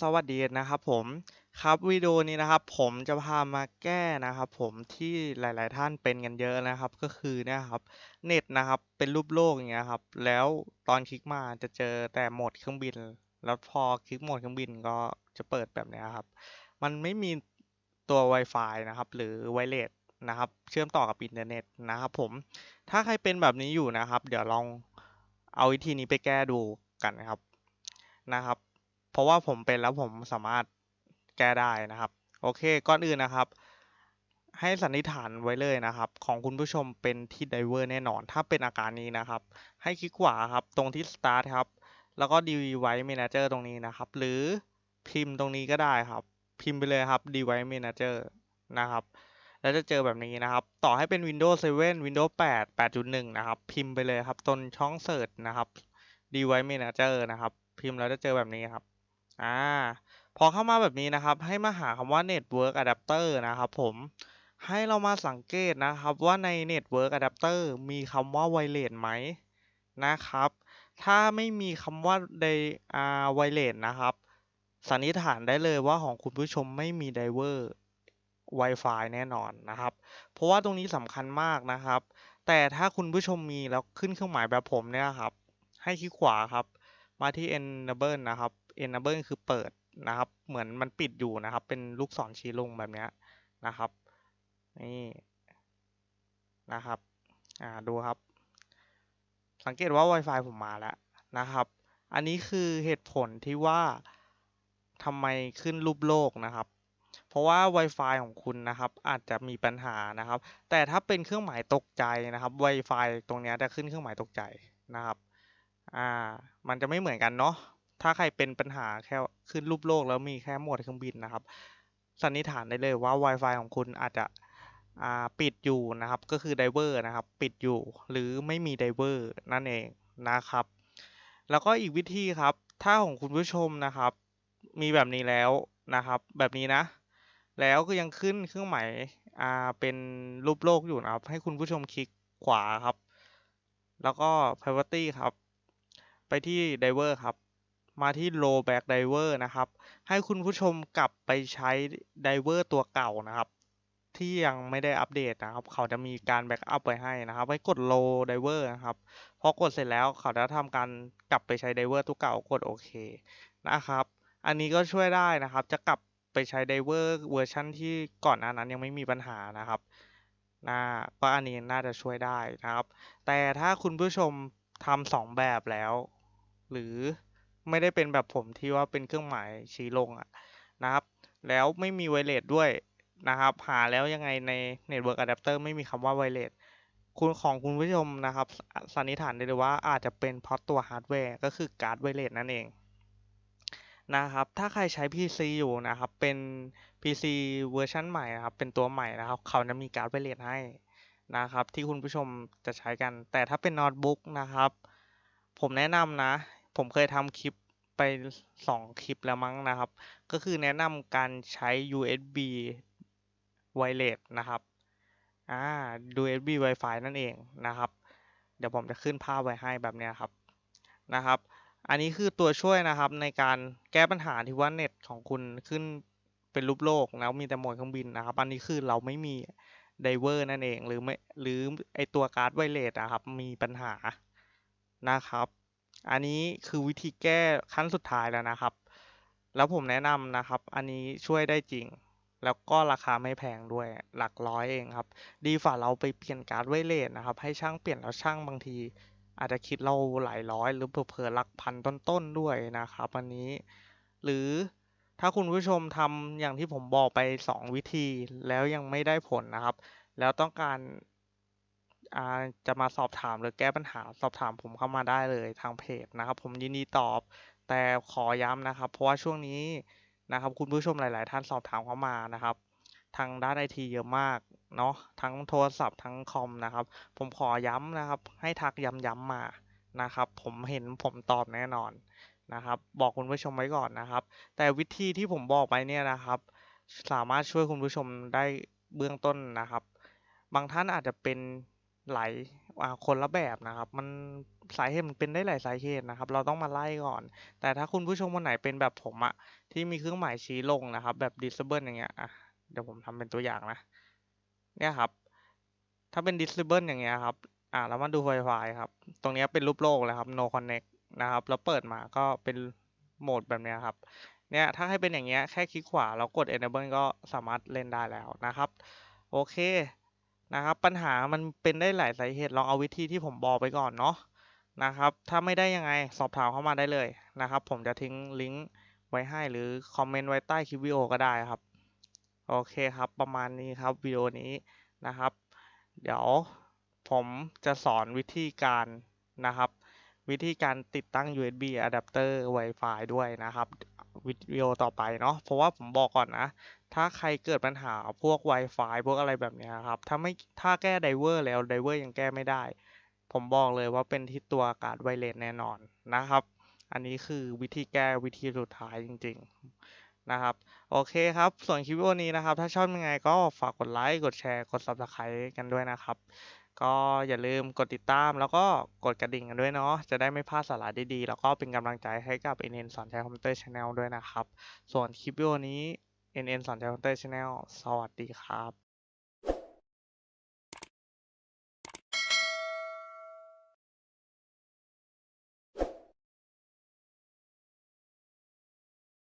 สวัสดีนะครับผมครับวิดีโอนี้นะครับผมจะพามาแก้นะครับผมที่หลาย ๆ ท่านเป็นกันเยอะนะครับ ก็คือเนี่ยครับเน็ตนะครับเป็นรูปโลกอย่างเงี้ยครับแล้วตอนคลิกมาจะเจอแต่โหมดเครื่องบิน แล้วพอคลิกโหมดเครื่องบินก็จะเปิดแบบนี้ครับ มันไม่มีตัว Wi-Fi นะครับ หรือไวเลสนะครับ เชื่อมต่อกับอินเทอร์เน็ตนะครับ ผมถ้าใครเป็นแบบนี้อยู่นะครับ เดี๋ยวลองเอาวิธีนี้ไปแก้ดูกันนะครับนะครับ เพราะว่าผมเป็นแล้วผมสามารถแก้ได้นะครับ โอเคก่อนอื่นนะครับ ให้สันนิษฐานไว้เลยนะครับ ของคุณผู้ชมเป็นที่ไดเวอร์แน่นอน ถ้าเป็นอาการนี้นะครับ ให้คลิกขวาครับ ตรงที่ start ครับ แล้วก็ device manager ตรงนี้นะครับ หรือพิมพ์ตรงนี้ก็ได้ครับ พิมพ์ไปเลยครับ device manager นะครับแล้วจะเจอแบบนี้นะครับ ต่อให้เป็น Windows 7 Windows 8 8.1 นะครับ พิมพ์ไปเลยครับตรงช่อง search นะครับ device manager นะครับ พิมพ์แล้วจะเจอแบบนี้ครับ อ่าพอเข้ามาแบบนี้นะครับ ให้มาหาคำว่า network adapter นะครับผมให้เรามาสังเกตนะครับว่าใน network adapter มีคำว่า wireless ไหมนะครับ ถ้าไม่มีคำว่าไดอา wireless นะครับสันนิษฐานได้เลยว่าของคุณผู้ชมไม่มี driver Wi-Fi แน่นอนนะครับ เพราะว่าตรงนี้สำคัญมากนะครับ แต่ถ้าคุณผู้ชมมีแล้วขึ้นเครื่องหมายแบบผมเนี่ยครับ ให้คลิกขวาครับ มาที่ enable นะครับ enable คือเปิดนะครับ เหมือนมันปิดอยู่นะครับ เป็นลูกศรชี้ลงแบบนี้นะครับ นี่นะครับ อ่า ดูครับ สังเกตว่า Wi-Fi ผมมาแล้วนะครับ อันนี้คือเหตุผลที่ว่าทำไมขึ้นรูปโลกนะครับ เพราะว่า Wi-Fi ของคุณนะครับ อาจจะมีปัญหานะครับ แต่ถ้าเป็นเครื่องหมายตกใจนะครับ Wi-Fi ตรงนี้จะขึ้นเครื่องหมายตกใจนะครับ อ่า มันจะไม่เหมือนกันเนาะ ถ้าใครเป็นปัญหาแค่ขึ้นรูปโลกแล้วมีแค่โหมดเครื่องบินนะครับ สันนิษฐานได้เลยว่า Wi-Fi ของคุณอาจจะอ่าปิดอยู่นะครับ ก็คือไดเวอร์นะครับ ปิดอยู่ หรือไม่มีไดเวอร์นั่นเองนะครับ แล้วก็อีกวิธีครับ ถ้าของคุณผู้ชมนะครับ มีแบบนี้แล้วนะครับ แบบนี้นะ แล้วก็ยังขึ้นเครื่องหมายอ่าเป็นรูปโลกอยู่นะครับ ให้คุณผู้ชมคลิกขวาครับ แล้วก็ priority ครับ ไปที่ diver ครับ มาที่ row back diver นะครับ ให้คุณผู้ชมกลับไปใช้ diver ตัวเก่านะครับ ที่ยังไม่ได้อัปเดตนะครับ เขาจะมีการแบ็กอัพไว้ให้นะครับไว้กด low diver นะครับ พอกดเสร็จแล้วเขาจะทำการกลับไปใช้ diver ตัวเก่ากดโอเคนะครับ อันนี้ก็ช่วยได้นะครับ จะกลับไปใช้ diver เวอร์ชันที่ก่อนหน้านั้นยังไม่มีปัญหานะครับน่าก็อันนี้น่าจะช่วยได้นะครับ แต่ถ้าคุณผู้ชมทำสองแบบแล้ว หรือไม่ได้เป็นแบบผมที่ว่าเป็นเครื่องหมายชี้ลงอะนะครับ แล้วไม่มีไวเลสด้วยนะครับ หาแล้วยังไงใน Network Adapter ไม่มีคำว่าไวเลสคุณของคุณผู้ชมนะครับ สันนิษฐานได้เลยว่าอาจจะเป็นเพราะตัวฮาร์ดแวร์ก็คือการ์ดไวเลสนั่นเองนะครับ ถ้าใครใช้ PC อยู่นะครับ เป็น PC เวอร์ชันใหม่นะครับ เป็นตัวใหม่นะครับ เขาจะมีการ์ดไวเลสให้นะครับ ที่คุณผู้ชมจะใช้กัน แต่ถ้าเป็นโน้ตบุ๊กนะครับ ผมแนะนำนะ ผมเคยทำคลิปไปสองคลิปแล้วมั้งนะครับ ก็คือแนะนำการใช้ USB Wireless นะครับอ่า USB Wi-Fi นั่นเองนะครับ เดี๋ยวผมจะขึ้นภาพไว้ให้แบบนี้ครับนะครับ อันนี้คือตัวช่วยนะครับในการแก้ปัญหาที่ว่าเน็ตของคุณขึ้นเป็นรูปโลกแล้วมีแต่โหมดเครื่องบินนะครับ อันนี้คือเราไม่มีไดเวอร์นั่นเองหรือไม่หรือไอตัวการ์ดไวเลสนะครับมีปัญหานะครับ อันนี้คือวิธีแก้ขั้นสุดท้ายแล้วนะครับ แล้วผมแนะนำนะครับ อันนี้ช่วยได้จริง แล้วก็ราคาไม่แพงด้วยหลักร้อยเองครับ ดีฝ่าเราไปเปลี่ยนการ์ดไวเลสนะครับ ให้ช่างเปลี่ยนแล้วช่างบางที อาจจะคิดเราหลายร้อย หรือเผลอๆหลักพันต้นๆด้วยนะครับ อันนี้ หรือถ้าคุณผู้ชมทำอย่างที่ผมบอกไปสองวิธีแล้วยังไม่ได้ผลนะครับ แล้วต้องการ อ่าจะมาสอบถามหรือแก้ปัญหาสอบถามผมเข้ามาได้เลยทางเพจนะครับ ผมยินดีตอบ แต่ขอย้ำนะครับ เพราะว่าช่วงนี้นะครับ คุณผู้ชมหลาย ๆ ท่านสอบถามเข้ามานะครับ ทางด้านไอทีเยอะมากเนาะทั้งโทรศัพท์ทั้งคอมนะครับ ผมขอย้ำนะครับ ให้ทักย้ำๆมานะครับ ผมเห็นผมตอบแน่นอนนะครับ บอกคุณผู้ชมไว้ก่อนนะครับ แต่วิธีที่ผมบอกไปเนี่ยนะครับ สามารถช่วยคุณผู้ชมได้เบื้องต้นนะครับ บางท่านอาจจะเป็น หลายคนละแบบนะครับ มันสาเหตุมันเป็นได้หลายสาเหตุนะครับ เราต้องมาไล่ก่อน แต่ถ้าคุณผู้ชมคนไหนเป็นแบบผมอะที่มีเครื่องหมายชี้ลงนะครับ แบบ disable อย่างเงี้ยอะเดี๋ยวผมทำเป็นตัวอย่างนะ เนี่ยครับ ถ้าเป็น disable อย่างเงี้ยครับอ่าแล้วมาดู Wi-Fi ครับ ตรงเนี้ยเป็นรูปโลกเลยครับ no connect นะครับ แล้วเปิดมาก็เป็นโหมดแบบเนี้ยครับ เนี่ย ถ้าให้เป็นอย่างเงี้ย แค่คลิกขวาแล้วกด enable ก็สามารถเล่นได้แล้วนะครับ โอเค นะครับ ปัญหามันเป็นได้หลายสาเหตุลองเอาวิธีที่ผมบอกไปก่อนเนาะนะครับ ถ้าไม่ได้ยังไงสอบถามเข้ามาได้เลยนะครับ ผมจะทิ้งลิงก์ไว้ให้หรือคอมเมนต์ไว้ใต้คลิปวิดีโอก็ได้ครับ โอเคครับ ประมาณนี้ครับวิดีโอนี้นะครับ เดี๋ยวผมจะสอนวิธีการนะครับ วิธีการติดตั้ง USB adapter Wi-Fi ด้วยนะครับวิดีโอต่อไปเนาะเพราะว่าผมบอกก่อนนะ ถ้าใครเกิดปัญหาพวก Wi-Fi พวกอะไรแบบนี้ครับ ถ้าไม่ถ้าแก้ไดเวอร์แล้วไดเวอร์ยังแก้ไม่ได้ ผมบอกเลยว่าเป็นที่ตัวการ์ดไวเลสแน่นอนนะครับ อันนี้คือวิธีแก้วิธีสุดท้ายจริง ๆ นะครับ โอเคครับ ส่วนคลิปวิดีโอนี้นะครับ ถ้าชอบยังไงก็ฝากกดไลค์ กดแชร์ กด Subscribe กันด้วยนะครับ ก็อย่าลืมกดติดตามแล้วก็กดกระดิ่งกันด้วยเนาะ จะได้ไม่พลาดสาระดีๆ แล้วก็เป็นกำลังใจให้กับ NN สอนใช้คอมพิวเตอร์ Channel ด้วยนะครับ ส่วนคลิปวิดีโอนี้ NN สอนใช้คอมพิวเตอร์ Channel สวัสดีครับ